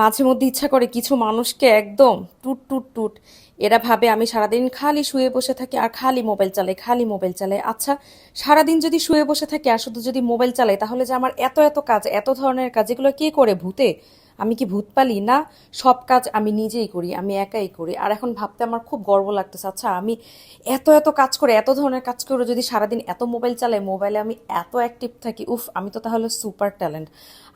মাঝে মধ্যে ইচ্ছা করে কিছু মানুষকে একদম টুট টুট টুট। এরা ভাবে, আমি সারাদিন খালি শুয়ে বসে থাকি আর খালি মোবাইল চালাই, খালি মোবাইল চালাই। আচ্ছা সারাদিন যদি শুয়ে বসে থাকি আর শুধু যদি মোবাইল চালাই, তাহলে যে আমার এত এত কাজ, এত ধরনের কাজ, এগুলো কে করে ভূতে? আমি কি ভূত পালি? না, সব কাজ আমি নিজেই করি, আমি একাই করি। আর এখন ভাবতে আমার খুব গর্ব লাগতেছে। আচ্ছা আমি এত এত কাজ করে, এত ধরনের কাজ করে যদি সারাদিন এত মোবাইল চালাই, মোবাইলে আমি এত অ্যাক্টিভ থাকি, উফ, আমি তো তাহলে সুপার ট্যালেন্ট।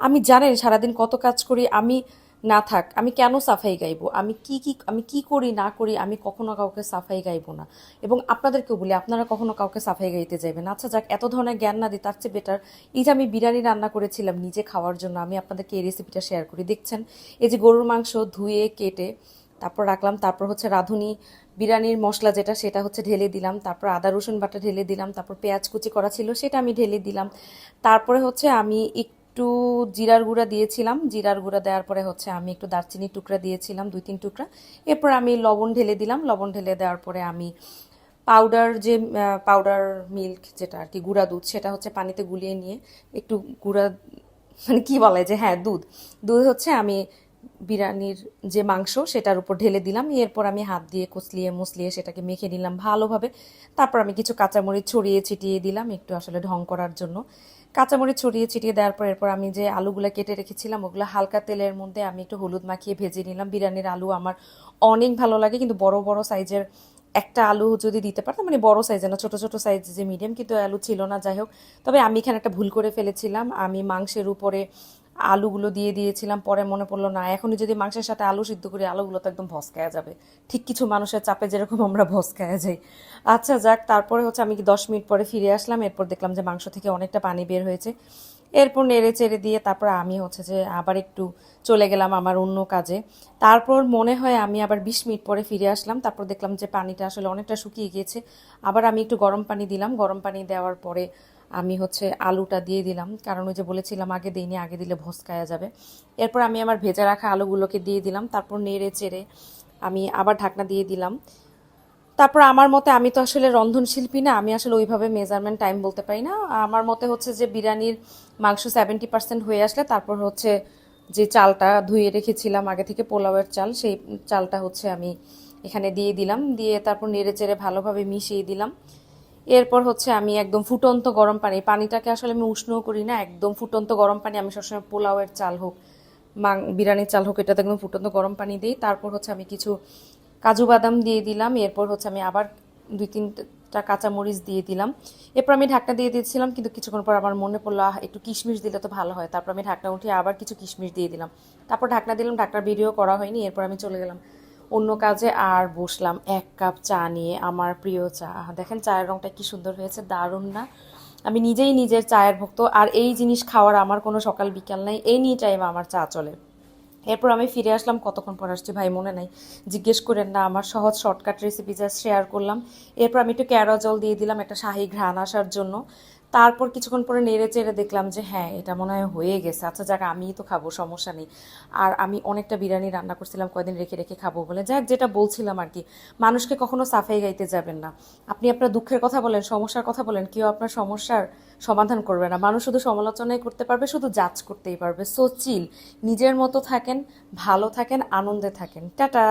আমি জানেন সারাদিন কত কাজ করি, আমি না থাক, আমি কেন সাফাই গাইবো? আমি কি কি, আমি কি করি, না করি, আমি কখনো কাউকে সাফাই গাইবো না? এবং আপনাদেরকেও বলি, আপনারা কখনো কাউকে সাফাই গাইতে যাবেন আচ্ছা যাক, এত ধরনের জ্ঞান না দিই তার চেয়ে বেটার এই যে আমি বিরিয়ানি রান্না করেছিলাম নিজে খাওয়ার জন্য, আমি আপনাদেরকে এই রেসিপিটা শেয়ার করি। দেখছেন, এই যে গরুর মাংস ধুয়ে, কেটে, তারপর রাখলাম, তারপর হচ্ছে রাঁধুনি, বিরিয়ানির মশলা যেটা, সেটা হচ্ছে ঢেলে দিলাম, তারপর আদা, রসুন বাটা ঢেলে দিলাম, তারপর পেঁয়াজ কুচি করা ছিল, সেটা আমি ঢেলে দিলাম। তারপরে হচ্ছে আমি একটু জিরার গুঁড়া দিয়েছিলাম। জিরার গুঁড়া দেওয়ার পরে হচ্ছে আমি একটু দারচিনির টুকরা দিয়েছিলাম, দুই তিন টুকরা। এরপর আমি লবণ ঢেলে দিলাম। লবণ ঢেলে দেওয়ার পরে আমি পাউডার যে পাউডার মিল্ক যেটা আর কি, গুঁড়া দুধ, সেটা হচ্ছে পানিতে গুলিয়ে নিয়ে একটু গুঁড়া মানে কি বলে যে হ্যাঁ দুধ। দুধ হচ্ছে আমি বিরিয়ানির যে মাংস, সেটার উপর ঢেলে দিলাম। এরপর আমি হাত দিয়ে কচলিয়ে মুসলিয়ে সেটাকে মেখে নিলাম ভালোভাবে। তারপর আমি কিছু কাঁচামরিচ ছড়িয়ে ছিটিয়ে দিলাম একটু আসলে ঢং করার জন্য। কাঁচামরিচ ছড়িয়ে ছিটিয়ে দেওয়ার পর এরপর আমি যে আলুগুলো কেটে রেখেছিলাম, ওগুলো হালকা তেলের মধ্যে আমি একটু হলুদ মাখিয়ে ভেজে নিলাম। বিরিয়ানির আলু আমার অনেক ভালো লাগে, কিন্তু বড় বড় সাইজের একটা আলু যদি দিতে পারতাম মানে বড় সাইজের না, ছোটো ছোটো সাইজ যে মিডিয়াম কিন্তু আলু ছিল না, যাই হোক। তবে আমি এখানে একটা ভুল করে ফেলেছিলাম। আমি মাংসের উপরে আলুগুলো দিয়ে দিয়েছিলাম, পরে মনে পড়ল, না, এখনই যদি মাংসের সাথে আলু সিদ্ধ করি, আলুগুলো তো একদম ভসকায়া যাবে। ঠিক কিছু মানুষের চাপে যেরকম আমরা ভসকায়া যাই। আচ্ছা যাক, তারপরে হচ্ছে আমি কি দশ মিনিট পরে ফিরে আসলাম, এরপর দেখলাম যে মাংস থেকে অনেকটা পানি বের হয়েছে। এরপর নেড়ে চেড়ে দিয়ে তারপর আমি হচ্ছে যে আবার একটু চলে গেলাম আমার অন্য কাজে। তারপর মনে হয় আমি আবার বিশ মিনিট পরে ফিরে আসলাম। তারপর দেখলাম যে পানিটা আসলে অনেকটা শুকিয়ে গিয়েছে। আবার আমি একটু গরম পানি দিলাম। গরম পানি দেওয়ার পরে আমি হচ্ছে আলুটা দিয়ে দিলাম। কারণ ওই যে বলেছিলাম আগে দিইনি, আগে দিলে ভস্কায়া যাবে। এরপর আমি আমার ভেজা রাখা আলুগুলোকে দিয়ে দিলাম। তারপর নেড়ে চেড়ে আমি আবার ঢাকনা দিয়ে দিলাম। তারপর আমার মতে আমি তো আসলে রন্ধনশিল্পী না, আমি আসলে ওইভাবে মেজারমেন্ট টাইম বলতে পারি না। আমার মতে হচ্ছে যে বিরিয়ানির মাংস সেভেন্টি পার্সেন্ট হয়ে আসলে তারপর হচ্ছে যে চালটা ধুয়ে রেখেছিলাম, আগে থেকে পোলাওয়ের চাল, সেই চালটা হচ্ছে আমি এখানে দিয়ে দিলাম। দিয়ে তারপর নেড়ে চেড়ে ভালোভাবে মিশিয়ে দিলাম। এরপর হচ্ছে আমি একদম ফুটন্ত গরম পানি পানিটাকে আসলে আমি উষ্ণও করি না, একদম ফুটন্ত গরম পানি আমি সবসময় পোলাওয়ের চাল হোক, মাং, বিরিয়ানির চাল হোক, এটাতে একদম ফুটন্ত গরম পানি দিই। তারপর হচ্ছে আমি কিছু কাজু বাদাম দিয়ে দিলাম, এরপর হচ্ছে আমি আবার দুই তিনটা কাঁচামরিচ দিয়ে দিলাম। এরপর আমি ঢাকনা দিয়ে দিয়েছিলাম, কিন্তু কিছুক্ষণ পর আমার মনে পড়ল একটু কিশমিশ দিলে তো ভালো হয়। তারপর আমি ঢাকনা উঠিয়ে আবার কিছু কিশমিশ দিয়ে দিলাম। তারপর ঢাকনা দিলাম, ঢাকনার ভিডিও করা হয়নি, এরপর আমি চলে গেলাম অন্য কাজে আর বসলাম এক কাপ চা নিয়ে আমার প্রিয় চা। দেখেন চায়ের রংটা কি সুন্দর হয়েছে, দারুণ না? আমি নিজেই নিজের চায়ের ভক্ত, আর এই জিনিস খাওয়ার আমার কোনো সকাল বিকাল নাই, এনি টাইম আমার চা চলে। এরপর আমি ফিরে আসলাম কতক্ষণ পর আসছি ভাই, মনে নাই। জিজ্ঞেস করেন, না, আমার সহজ শর্টকাট রেসিপি যা শেয়ার করলাম। এরপর আমি একটু ক্যারা জল দিয়ে দিলাম, একটা শাহি ঘ্রাণ আসার জন্য। তারপর কিছুক্ষণ পরে নেড়ে চেড়ে দেখলাম যে হ্যাঁ এটা মনে হয় হয়ে গেছে। আচ্ছা যাক, আমিই তো খাব, সমস্যা নেই। আর আমি অনেকটা বিরিয়ানি রান্না করছিলাম, কয়দিন রেখে রেখে খাব বলে। যাক, যেটা বলছিলাম আর কি, মানুষকে কখনো সাফাই গাইতে যাবেন না। আপনি আপনার দুঃখের কথা বলেন, সমস্যার কথা বলেন, কেউ আপনার সমস্যার সমাধান করবে না। মানুষ শুধু সমালোচনাই করতে পারবে, শুধু জাজ করতেই পারবে। সো, চিল, নিজের মতো থাকেন, ভালো থাকেন, আনন্দে থাকেন। টাটা!